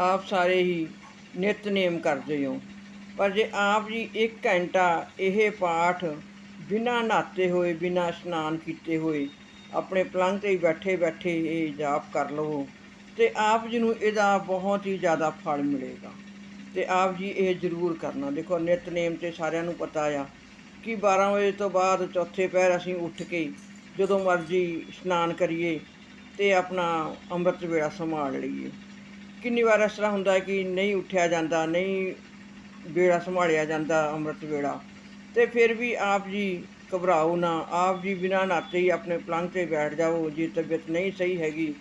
ਆਪ ਸਾਰੇ ਹੀ ਨਿਤਨੇਮ ਕਰਦੇ ਹੋ। ਪਰ ਜੇ ਆਪ ਜੀ 1 ਘੰਟਾ ਇਹ ਪਾਠ ਬਿਨਾਂ ਨਹਾਤੇ ਹੋਏ, ਬਿਨਾਂ ਇਸ਼ਨਾਨ ਕੀਤੇ ਹੋਏ, ਆਪਣੇ ਪਲੰਘ ਤੇ ਬੈਠੇ ਬੈਠੇ ਇਹ ਜਾਪ ਕਰ ਲਵੋ, ਤੇ ਆਪ ਜੀ ਨੂੰ ਇਹਦਾ ਬਹੁਤ ਹੀ ਜ਼ਿਆਦਾ ਫਲ ਮਿਲੇਗਾ। ਤੇ ਆਪ ਜੀ ਇਹ ਜ਼ਰੂਰ ਕਰਨਾ। ਦੇਖੋ, ਨਿਤਨੇਮ ਤੇ ਸਾਰਿਆਂ ਨੂੰ ਪਤਾ ਆ ਕਿ 12 ਵਜੇ ਤੋਂ ਬਾਅਦ ਚੌਥੇ ਪਹਿਰ ਅਸੀਂ ਉੱਠ ਕੇ ਜਦੋਂ ਮਰਜ਼ੀ ਇਸ਼ਨਾਨ ਕਰੀਏ ਤੇ ਆਪਣਾ ਅੰਮ੍ਰਿਤ ਵੇਲਾ ਸੰਭਾਲ ਲਈਏ। ਕਿੰਨੀ ਵਾਰ ਇਸ ਤਰ੍ਹਾਂ ਹੁੰਦਾ ਹੈ ਕਿ ਨਹੀਂ ਉੱਠਿਆ ਜਾਂਦਾ, ਨਹੀਂ ਵੇੜਾ ਸੰਭਾਲਿਆ ਜਾਂਦਾ ਅੰਮ੍ਰਿਤ ਵੇਲਾ। ਤੇ ਫਿਰ ਵੀ ਆਪ ਜੀ ਘਬਰਾਓ ਨਾ, ਆਪ ਜੀ ਬਿਨਾਂ ਨਾਤੇ ਹੀ ਆਪਣੇ ਪਲੰਘ ਤੇ ਬੈਠ ਜਾਓ, ਜੇ ਤਬੀਅਤ ਨਹੀਂ ਸਹੀ ਹੈਗੀ,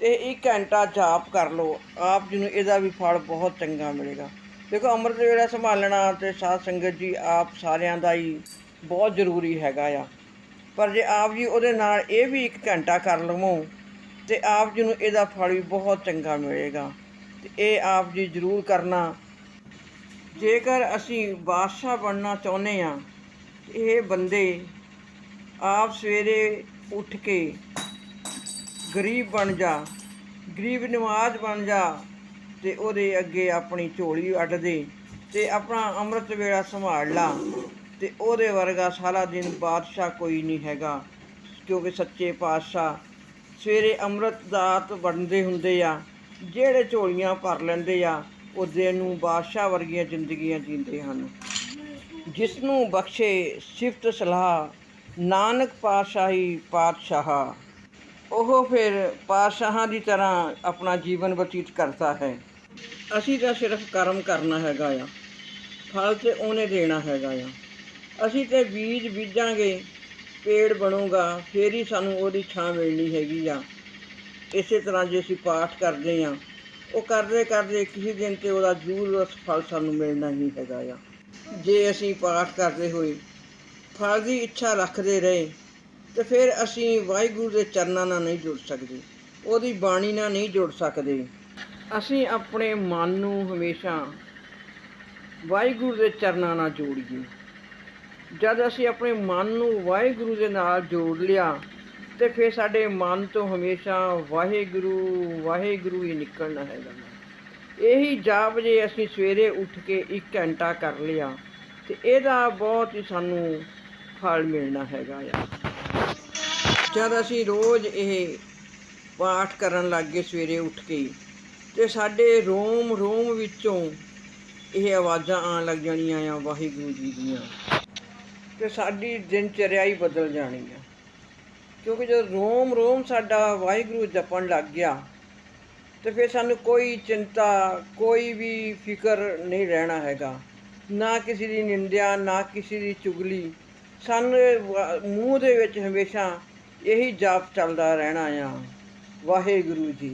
ਤੇ ਇੱਕ ਘੰਟਾ ਜਾਪ ਕਰ ਲਓ, ਆਪ ਜੀ ਨੂੰ ਇਹਦਾ ਵੀ ਫਲ ਬਹੁਤ ਚੰਗਾ ਮਿਲੇਗਾ। ਦੇਖੋ, ਅੰਮ੍ਰਿਤ ਵੇਲਾ ਸੰਭਾਲਣਾ ਤੇ ਸਾਧ ਸੰਗਤ ਜੀ ਆਪ ਸਾਰਿਆਂ ਦਾ ਹੀ ਬਹੁਤ ਜ਼ਰੂਰੀ ਹੈਗਾ ਆ। ਪਰ ਜੇ ਆਪ ਜੀ ਉਹਦੇ ਨਾਲ ਇਹ ਵੀ ਇੱਕ ਘੰਟਾ ਕਰ ਲਵੋ, ਤੇ ਆਪ ਜੀ ਨੂੰ ਇਹਦਾ ਫਲ ਵੀ ਬਹੁਤ ਚੰਗਾ ਮਿਲੇਗਾ। ਤੇ ਇਹ ਆਪ ਜੀ ਜ਼ਰੂਰ ਕਰਨਾ। ਜੇਕਰ ਅਸੀਂ ਬਾਦਸ਼ਾਹ ਬਣਨਾ ਚਾਹੁੰਦੇ ਆ ਇਹ ਬੰਦੇ ਆਪ ਸਵੇਰੇ ਉੱਠ ਕੇ ਗਰੀਬ ਬਣ ਜਾ, ਗਰੀਬ ਨਵਾਜ਼ ਬਣ ਜਾ ਤੇ ਉਹਦੇ ਅੱਗੇ ਆਪਣੀ ਝੋਲੀ ਅੱਡ ਦੇ ਤੇ ਆਪਣਾ ਅੰਮ੍ਰਿਤ ਵੇਲਾ ਸੰਭਾਲ ਲਾ ਤੇ ਉਹਦੇ ਵਰਗਾ ਸਾਰਾ ਦਿਨ ਬਾਦਸ਼ਾਹ ਕੋਈ ਨਹੀਂ ਹੈਗਾ। ਕਿਉਂਕਿ ਸੱਚੇ ਪਾਤਸ਼ਾਹ ਸਵੇਰੇ ਅੰਮ੍ਰਿਤ ਦਾਤ ਵੰਡਦੇ ਹੁੰਦੇ ਆ ਜਿਹੜੇ ਝੋਲੀਆਂ ਭਰ ਲੈਂਦੇ ਆ ਉਹਦੇ ਨੂੰ ਬਾਦਸ਼ਾਹ ਵਰਗੀਆਂ ਜ਼ਿੰਦਗੀਆਂ ਜੀਂਦੇ ਹਨ। ਜਿਸ ਨੂੰ ਬਖਸ਼ੇ ਸਿਫਤ ਸਲਾਹ, ਨਾਨਕ ਪਾਤਸ਼ਾਹੀ ਪਾਤਸ਼ਾਹ। ਉਹ ਫਿਰ ਪਾਤਸ਼ਾਹਾਂ ਦੀ ਤਰ੍ਹਾਂ ਆਪਣਾ ਜੀਵਨ ਬਤੀਤ ਕਰਦਾ ਹੈ। ਅਸੀਂ ਤਾਂ ਸਿਰਫ ਕਰਮ ਕਰਨਾ ਹੈਗਾ ਆ। ਫਲ ਤੇ ਉਹਨੇ ਦੇਣਾ ਹੈਗਾ ਆ। ਅਸੀਂ ਤੇ ਬੀਜ ਬੀਜਾਂਗੇ, ਪੇੜ ਬਣੂਗਾ, ਫੇਰ ਹੀ ਸਾਨੂੰ ਉਹਦੀ ਛਾਂ ਮਿਲਣੀ ਹੈਗੀ ਆ। ਇਸੇ ਤਰ੍ਹਾਂ ਜੇ ਅਸੀਂ ਪਾਠ ਕਰਦੇ ਹਾਂ, ਉਹ ਕਰਦੇ ਕਰਦੇ ਕਿਸੇ ਦਿਨ ਤੇ ਉਹਦਾ ਜ਼ਰੂਰ ਉਸ ਫਲ ਸਾਨੂੰ ਮਿਲਣਾ ਹੀ ਹੈਗਾ ਆ। ਜੇ ਅਸੀਂ ਪਾਠ ਕਰਦੇ ਹੋਏ ਫਲ ਦੀ ਇੱਛਾ ਰੱਖਦੇ ਰਹੇ, ਤੇ ਫਿਰ ਅਸੀਂ ਵਾਹਿਗੁਰੂ ਦੇ ਚਰਨਾਂ ਨਾਲ ਨਹੀਂ ਜੁੜ ਸਕਦੇ, ਉਹਦੀ ਬਾਣੀ ਨਾਲ ਨਹੀਂ ਜੁੜ ਸਕਦੇ। ਅਸੀਂ ਆਪਣੇ ਮਨ ਨੂੰ ਹਮੇਸ਼ਾ ਵਾਹਿਗੁਰੂ ਦੇ ਚਰਨਾਂ ਨਾਲ ਜੋੜੀਏ। ਜਦ ਅਸੀਂ ਆਪਣੇ ਮਨ ਨੂੰ ਵਾਹਿਗੁਰੂ ਦੇ ਨਾਲ ਜੋੜ ਲਿਆ ਤੇ ਫਿਰ ਸਾਡੇ ਮਨ ਤੋਂ ਹਮੇਸ਼ਾ ਵਾਹਿਗੁਰੂ ਵਾਹਿਗੁਰੂ ਹੀ ਨਿਕਲਣਾ ਹੈਗਾ ਇਹੀ ਜਾਪ ਜੇ ਅਸੀਂ ਸਵੇਰੇ ਉੱਠ ਕੇ 1 ਘੰਟਾ ਕਰ ਲਿਆ ਤੇ ਇਹਦਾ ਬਹੁਤ ਹੀ ਸਾਨੂੰ ਫਲ ਮਿਲਣਾ ਹੈਗਾ ਆ। ਜਦ ਅਸੀਂ ਰੋਜ਼ ਇਹ ਪਾਠ ਕਰਨ ਲੱਗੇ ਸਵੇਰੇ ਉੱਠ ਕੇ ਤੇ ਸਾਡੇ ਰੋਮ ਰੋਮ ਵਿੱਚੋਂ ਇਹ ਆਵਾਜ਼ਾਂ ਆਉਣ ਲੱਗ ਜਾਣੀਆਂ ਆ ਵਾਹਿਗੁਰੂ ਜੀ ਦੀਆਂ ਤੇ ਸਾਡੀ ਦਿਨਚਰਿਆ ਹੀ ਬਦਲ ਜਾਣੀ ਆ। ਕਿਉਂਕਿ ਜਦੋਂ ਰੋਮ ਰੋਮ ਸਾਡਾ ਵਾਹਿਗੁਰੂ ਜਪਣ ਲੱਗ ਗਿਆ, ਤੇ ਫਿਰ ਸਾਨੂੰ ਕੋਈ ਚਿੰਤਾ, ਕੋਈ ਵੀ ਫਿਕਰ ਨਹੀਂ ਰਹਿਣਾ ਹੈਗਾ। ਨਾ ਕਿਸੇ ਦੀ ਨਿੰਦਿਆ, ਨਾ ਕਿਸੇ ਦੀ ਚੁਗਲੀ। ਸਾਨੂੰ ਮੂੰਹ ਦੇ ਵਿੱਚ ਹਮੇਸ਼ਾ ਇਹੀ ਜਾਪ ਚੱਲਦਾ ਰਹਿਣਾ ਆ। ਵਾਹਿਗੁਰੂ ਜੀ।